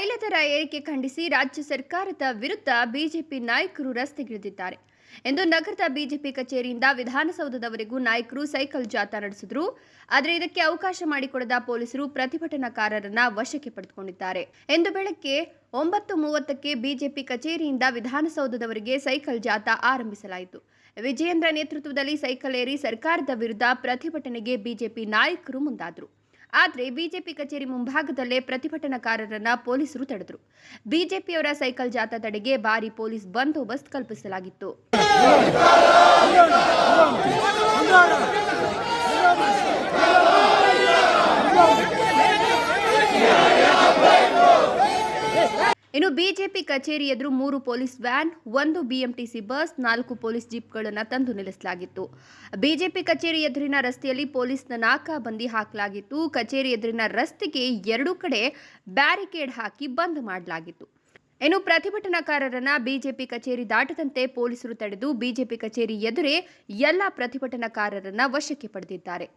ಹೇಳಿಕೆ ಖಂಡಿಸಿ ರಾಜ್ಯ ಸರ್ಕಾರದ ವಿರುದ್ಧ ಬಿಜೆಪಿ ನಾಯಕರು ರಸ್ತೆಗಿಳಿದಿದ್ದಾರೆ ಎಂದು ನಗರದ ಬಿಜೆಪಿ ಕಚೇರಿಯಿಂದ ವಿಧಾನಸೌಧದವರೆಗೂ ನಾಯಕರು ಸೈಕಲ್ ಜಾಥಾ ನಡೆಸಿದ್ರು. ಆದರೆ ಇದಕ್ಕೆ ಅವಕಾಶ ಮಾಡಿಕೊಡದ ಪೊಲೀಸರು ಪ್ರತಿಭಟನಾಕಾರರನ್ನ ವಶಕ್ಕೆ ಪಡೆದುಕೊಂಡಿದ್ದಾರೆ ಎಂದು ಬೆಳಗ್ಗೆ ಒಂಬತ್ತು ಮೂವತ್ತಕ್ಕೆ ಬಿಜೆಪಿ ಕಚೇರಿಯಿಂದ ವಿಧಾನಸೌಧದವರೆಗೆ ಸೈಕಲ್ ಜಾಥಾ ಆರಂಭಿಸಲಾಯಿತು. ವಿಜಯೇಂದ್ರ ನೇತೃತ್ವದಲ್ಲಿ ಸೈಕಲ್ ಏರಿ ಸರ್ಕಾರದ ವಿರುದ್ಧ ಪ್ರತಿಭಟನೆಗೆ ಬಿಜೆಪಿ ನಾಯಕರು ಮುಂದಾದರು. ಆದರೆ ಬಿಜೆಪಿ ಕಚೇರಿ ಮುಂಭಾಗದಲ್ಲೇ ಪ್ರತಿಭಟನಾಕಾರರನ್ನ ಪೊಲೀಸರು ತಡೆದರು. ಬಿಜೆಪಿಯವರ ಸೈಕಲ್ ಜಾಥಾ ತಡೆಗೆ ಭಾರಿ ಪೊಲೀಸ್ ಬಂದೋಬಸ್ತ್ ಕಲ್ಪಿಸಲಾಗಿತ್ತು. ಇನ್ನು ಬಿಜೆಪಿ ಕಚೇರಿ ಎದುರು ಮೂರು ಪೊಲೀಸ್ ವ್ಯಾನ್, ಒಂದು ಬಿಎಂಟಿಸಿ ಬಸ್, ನಾಲ್ಕು ಪೊಲೀಸ್ ಜೀಪ್ಗಳನ್ನು ತಂದು ನಿಲ್ಲಿಸಲಾಗಿತ್ತು. ಬಿಜೆಪಿ ಕಚೇರಿ ಎದುರಿನ ರಸ್ತೆಯಲ್ಲಿ ಪೊಲೀಸ್ನ ನಾಕಾಬಂದಿ ಹಾಕಲಾಗಿತ್ತು. ಕಚೇರಿ ಎದುರಿನ ರಸ್ತೆಗೆ ಎರಡೂ ಕಡೆ ಬ್ಯಾರಿಕೇಡ್ ಹಾಕಿ ಬಂದ್ ಮಾಡಲಾಗಿತ್ತು. ಇನ್ನು ಪ್ರತಿಭಟನಾಕಾರರನ್ನ ಬಿಜೆಪಿ ಕಚೇರಿ ದಾಟದಂತೆ ಪೊಲೀಸರು ತಡೆದು ಬಿಜೆಪಿ ಕಚೇರಿ ಎದುರೇ ಎಲ್ಲ ಪ್ರತಿಭಟನಾಕಾರರನ್ನ ವಶಕ್ಕೆ ಪಡೆದಿದ್ದಾರೆ.